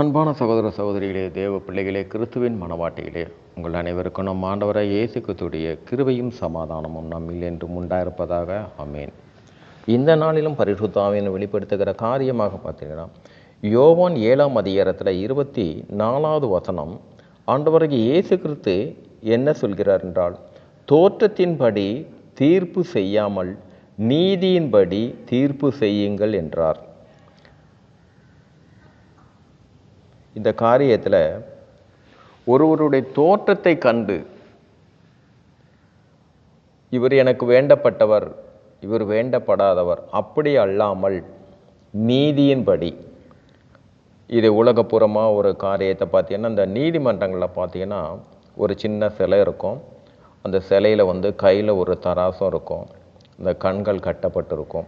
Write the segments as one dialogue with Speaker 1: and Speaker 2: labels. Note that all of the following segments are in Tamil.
Speaker 1: அன்பான சகோதர சகோதரிகளே தேவ பிள்ளைகளே கிறிஸ்துவின் மனவாட்டிகளே உங்கள் அனைவருக்கும் நம் ஆண்டவரை இயேசு கிறிஸ்துடைய கிருவையும் சமாதானமும் நம்மில் என்றும் உண்டாயிருப்பதாக. அமேன் இந்த நாளிலும் பரிசுத்தாவின் வெளிப்படுத்துகிற காரியமாக பார்த்தீங்கன்னா யோவான் ஏழாம் அதிகாரத்தில் இருபத்தி நாலாவது வசனம் ஆண்டவருக்கு இயேசு கிறிஸ்து என்ன சொல்கிறார் என்றால் தோற்றத்தின்படி தீர்ப்பு செய்யாமல் நீதியின்படி தீர்ப்பு செய்யுங்கள் என்றார். இந்த காரியத்தில் ஒருவருடைய தோற்றத்தை கண்டு இவர் எனக்கு வேண்டப்பட்டவர் இவர் வேண்டப்படாதவர் அப்படி அல்லாமல் நீதியின்படி இது உலகப்புறமாக ஒரு காரியத்தை பார்த்தீங்கன்னா இந்த நீதிமன்றங்களில் பார்த்தீங்கன்னா ஒரு சின்ன சிலை இருக்கும். அந்த சிலையில் வந்து கையில் ஒரு தராசம் இருக்கும். இந்த கண்கள் கட்டப்பட்டிருக்கும்.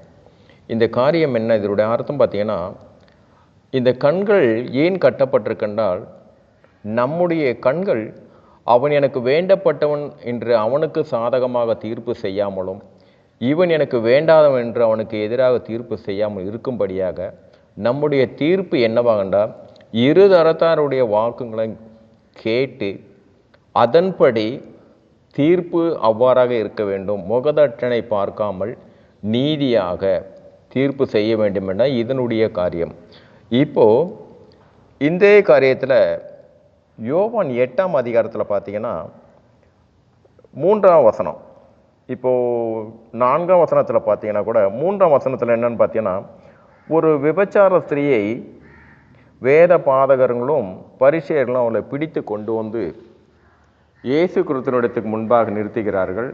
Speaker 1: இந்த காரியம் என்ன? இதனுடைய அர்த்தம் பார்த்தீங்கன்னா இந்த கண்கள் ஏன் கட்டப்பட்டிருக்கின்றால் நம்முடைய கண்கள் அவன் எனக்கு வேண்டப்பட்டவன் என்று அவனுக்கு சாதகமாக தீர்ப்பு செய்யாமலும் இவன் எனக்கு வேண்டாதவன் என்று அவனுக்கு எதிராக தீர்ப்பு செய்யாமல் இருக்கும்படியாக நம்முடைய தீர்ப்பு என்னவாகண்டால் இரு தரத்தாருடைய வாக்குகளை கேட்டு அதன்படி தீர்ப்பு அவ்வாறாக இருக்க வேண்டும். முகதட்டனை பார்க்காமல் நீதியாக தீர்ப்பு செய்ய வேண்டும் என இதனுடைய காரியம். இப்போ இந்த காரியத்தில் யோவான் எட்டாம் அதிகாரத்தில் பார்த்தீங்கன்னா மூன்றாம் வசனம். இப்போது நான்காம் வசனத்தில் பார்த்தீங்கன்னா கூட மூன்றாம் வசனத்தில் என்னன்னு பார்த்தீங்கன்னா ஒரு விபச்சார ஸ்திரீயை வேத பாதகர்களும் பரிசெயர்களும் அவளை பிடித்து கொண்டு வந்து இயேசு கிறிஸ்தனிடத்துக்கு முன்பாக நிறுத்துகிறார்கள்.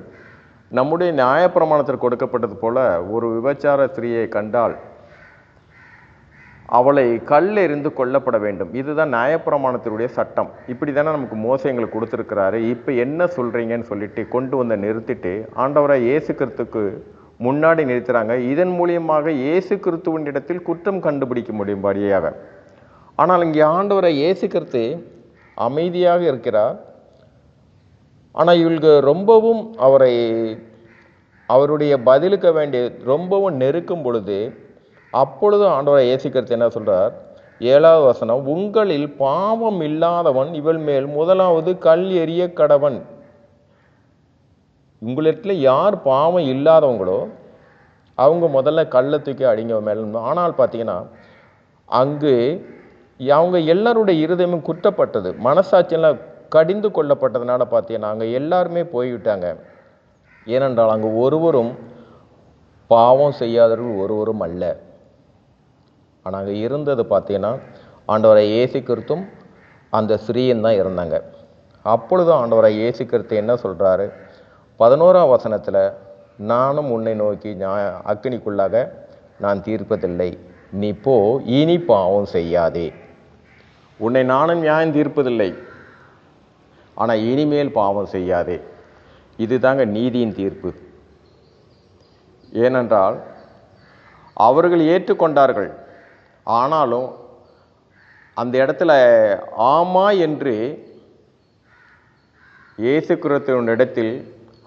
Speaker 1: நம்முடைய நியாயப்பிரமாணத்தில் கொடுக்கப்பட்டது போல ஒரு விபச்சார ஸ்திரீயை கண்டால் அவளை கல் எறிந்து கொல்லப்பட வேண்டும். இதுதான் நியாயப்பிரமாணத்தினுடைய சட்டம். இப்படி தானே நமக்கு மோசம் எங்களுக்கு கொடுத்துருக்கிறாரு. இப்போ என்ன சொல்கிறீங்கன்னு சொல்லிட்டு கொண்டு வந்து நிறுத்திட்டு ஆண்டவரை இயேசு கிறிஸ்துக்கு முன்னாடி நிறுத்துகிறாங்க இதன் மூலியமாக இயேசு கிறிஸ்துவின் இடத்தில் குற்றம் கண்டுபிடிக்க முடியும்படியாக ஆனால் இங்கே ஆண்டவரை இயேசு கிறிஸ்து அமைதியாக இருக்கிறார். ஆனால் இவளுக்கு ரொம்பவும் அவரை அவருடைய பதிலுக்க வேண்டிய ரொம்பவும் நெருக்கும் பொழுது அப்பொழுது ஆண்டவரை இயேசுக்கிறது என்ன சொல்கிறார் ஏழாவது வசனம் உங்களில் பாவம் இல்லாதவன் இவள் மேல் முதலாவது கல் எறிய கடவன். உங்களிடத்தில் யார் பாவம் இல்லாதவங்களோ அவங்க முதல்ல கல்லை தூக்கி அடிங்க மேல. ஆனால் பார்த்தீங்கன்னா அங்கு அவங்க எல்லாருடைய இருதயமும் குற்றப்பட்டது மனசாட்சியெல்லாம் கடிந்து கொள்ளப்பட்டதுனால பார்த்தீங்கன்னா அங்கே எல்லாருமே போய்விட்டாங்க. ஏனென்றால் அங்கே ஒருவரும் பாவம் செய்யாதவர்கள் ஒருவரும் அல்ல. ஆனால் அங்கே இருந்தது பார்த்தீங்கன்னா ஆண்டவரை ஏசி கிறிஸ்தும் அந்த ஸ்ரீயும் தான் இருந்தாங்க. அப்பொழுது ஆண்டவரை ஏசி கிறிஸ்து என்ன சொல்கிறாரு பதினோராம் வசனத்தில் நானும் உன்னை நோக்கி நான் அக்கினிக்குள்ளாக நான் தீர்ப்பதில்லை. நீ போ இனி பாவம் செய்யாதே. உன்னை நானும் நியாயம் தீர்ப்பதில்லை. ஆனால் இனிமேல் பாவம் செய்யாதே. இதுதாங்க நீதியின் தீர்ப்பு. ஏனென்றால் அவர்கள் ஏற்றுக்கொண்டார்கள். ஆனாலும் அந்த இடத்துல ஆமா என்று இயேசு இடத்தில்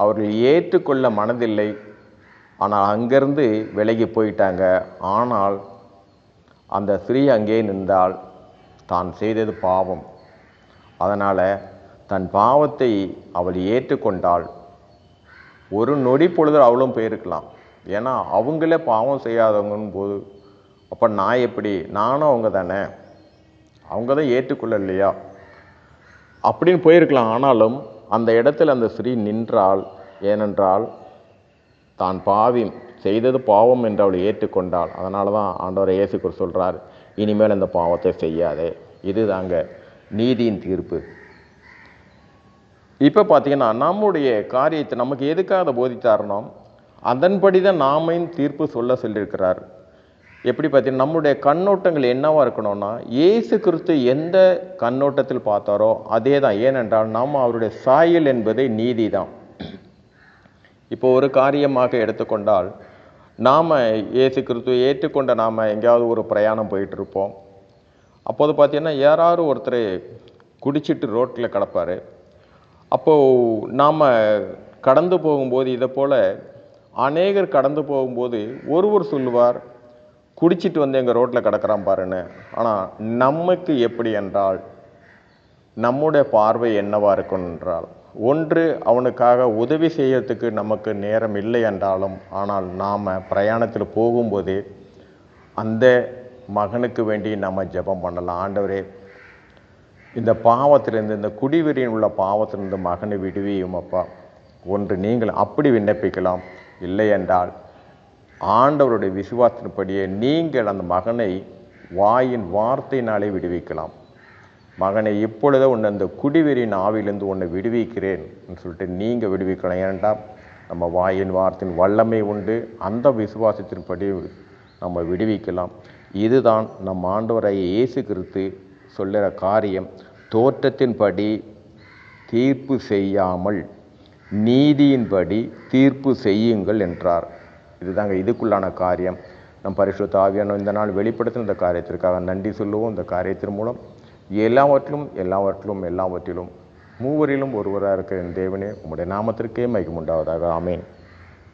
Speaker 1: அவர்கள் ஏற்றுக்கொள்ள மனதில்லை. ஆனால் அங்கேருந்து விலகி போயிட்டாங்க. ஆனால் அந்த ஸ்ரீ அங்கே நின்றால் தான் செய்தது பாவம். அதனால் தன் பாவத்தை அவள் ஏற்றுக்கொண்டாள். ஒரு நொடி பொழுது அவளும் போயிருக்கலாம். ஏன்னா அவங்களே பாவம் செய்யாதவங்கன்னு போது அப்போ நான் எப்படி? நானும் அவங்க தானே அவங்க தான் ஏற்றுக்கொள்ள இல்லையா அப்படின்னு போயிருக்கலாம். ஆனாலும் அந்த இடத்துல அந்த ஸ்ரீ நின்றாள். ஏனென்றால் தான் பாவி செய்தது பாவம் என்று அவள் ஏற்றுக்கொண்டாள். அதனால தான் ஆண்டவர் இயேசுக்குர் சொல்கிறார் இனிமேல் இந்த பாவத்தை செய்யாதே. இது தாங்க நீதியின் தீர்ப்பு. இப்போ பார்த்தீங்கன்னா நம்முடைய காரியத்தை நமக்கு எதுக்காக அதை போதித்தாரணும் அதன்படி தான் நாமையும் தீர்ப்பு சொல்ல சொல்லியிருக்கிறார். எப்படி பார்த்தீங்கன்னா நம்முடைய கண்ணோட்டங்கள் என்னவாக இருக்கணும்னா இயேசு கிறிஸ்து எந்த கண்ணோட்டத்தில் பார்த்தாரோ அதே தான் ஏனென்றால் நாம் அவருடைய சாயல் என்பதே நீதி தான் இப்போ ஒரு காரியமாக எடுத்துக்கொண்டால் நாம் இயேசு கிறிஸ்துவை ஏற்றுக்கொண்ட நாம் எங்கேயாவது ஒரு பிரயாணம் போயிட்டுருப்போம். அப்போது பார்த்தீங்கன்னா யாராவது ஒருத்தர் குடிச்சிட்டு ரோட்டில் கிடப்பார். அப்போது நாம் கடந்து போகும்போது இதை போல் அநேகர் கடந்து போகும்போது ஒருவர் சொல்லுவார் குடிச்சிட்டு வந்து எங்கள் ரோட்டில் கிடக்குறான் பாருன்னு. ஆனால் நமக்கு எப்படி என்றால் நம்முடைய பார்வை என்னவாக இருக்கும் என்றால் ஒன்று அவனுக்காக உதவி செய்யறதுக்கு நமக்கு நேரம் இல்லை என்றாலும் ஆனால் நாம் பிரயாணத்தில் போகும்போதே அந்த மகனுக்கு வேண்டி நம்ம ஜெபம் பண்ணலாம். ஆண்டவரே இந்த பாவத்திலிருந்து இந்த குடிவெறியில் உள்ள பாவத்திலிருந்து மகனை விடுவியும் அப்பா ஒன்று நீங்கள் அப்படி விண்ணப்பிக்கலாம். இல்லை என்றால் ஆண்டவருடைய விசுவாசத்தின்படியே நீங்கள் அந்த மகனை வாயின் வார்த்தையினாலே விடுவிக்கலாம். மகனை இப்பொழுதே உன்னை அந்த குடிவெறியின் ஆவிலிருந்து உன்னை விடுவிக்கிறேன் சொல்லிட்டு நீங்கள் விடுவிக்கலாம். ஏன்டாம் நம்ம வாயின் வார்த்தையின் வல்லமை உண்டு. அந்த விசுவாசத்தின்படி நம்ம விடுவிக்கலாம். இதுதான் நம் ஆண்டவரை இயேசு கிறிஸ்து சொல்லுகிற காரியம். தோற்றத்தின்படி தீர்ப்பு செய்யாமல் நீதியின்படி தீர்ப்பு செய்யுங்கள் என்றார். இதுதாங்க இதுக்குள்ளான காரியம். நம் பரிசுத்த ஆவியான இந்த நாள் வெளிப்படுத்தின இந்த காரியத்திற்காக நன்றி சொல்லுவோம். இந்த காரியத்தின் மூலம் எல்லாவற்றிலும் எல்லாவற்றிலும் எல்லாவற்றிலும் மூவரிலும் ஒருவராக இருக்கிற என் தேவனே உம்முடைய நாமத்திற்கே மகிமுண்டாவதாக ஆமேன்.